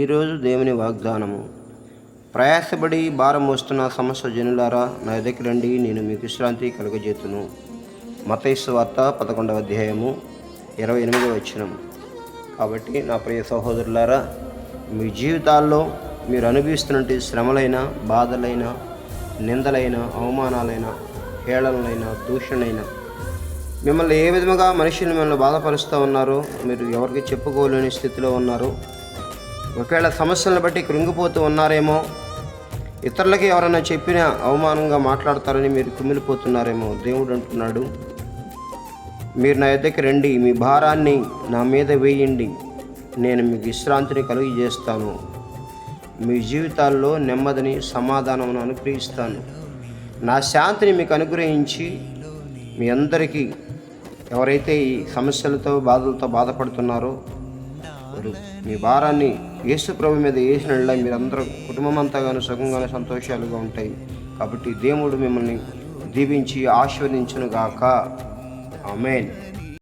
ఈరోజు దేవుని వాగ్దానము. ప్రయాసపడి భారం మోస్తున్న సమస్య జనులారా నా దగ్గర రండి నేను మీకు విశ్రాంతి కలుగజేతును. మతైసు వార్త పదకొండవ అధ్యాయము ఇరవై ఎనిమిదవ వచ్చినం కాబట్టి నా ప్రియ సహోదరులారా మీ జీవితాల్లో మీరు అనుభవిస్తున్నటువంటి శ్రమలైన బాధలైన నిందలైన అవమానాలైన హేళనలైన దూషణైన మిమ్మల్ని ఏ విధముగా మనుషులు మిమ్మల్ని బాధపరుస్తూ ఉన్నారో మీరు ఎవరికి చెప్పుకోలేని స్థితిలో ఉన్నారు ఒకవేళ సమస్యలను బట్టి కృంగిపోతూ ఉన్నారేమో ఇతరులకి ఎవరైనా చెప్పినా అవమానంగా మాట్లాడతారని మీరు కుమిలిపోతున్నారేమో దేవుడు అంటున్నాడు. మీరు నా యొద్దకు రండి మీ భారాన్ని నా మీద వేయండి నేను మీకు విశ్రాంతిని కలుగజేస్తాను. మీ జీవితాల్లో నెమ్మదిని సమాధానమును అనుగ్రహిస్తాను. నా శాంతిని మీకు అనుగ్రహించి మీ అందరికీ ఎవరైతే ఈ సమస్యలతో బాధలతో బాధపడుతున్నారో మీ భారాన్ని యేసు ప్రభు మీద వేసిన మీరందరూ కుటుంబం అంతా కానీ సుఖంగానే సంతోషాలుగా ఉంటాయి. కాబట్టి దేవుడు మిమ్మల్ని దీవించి ఆశీర్వదించును గాక ఆమెన్.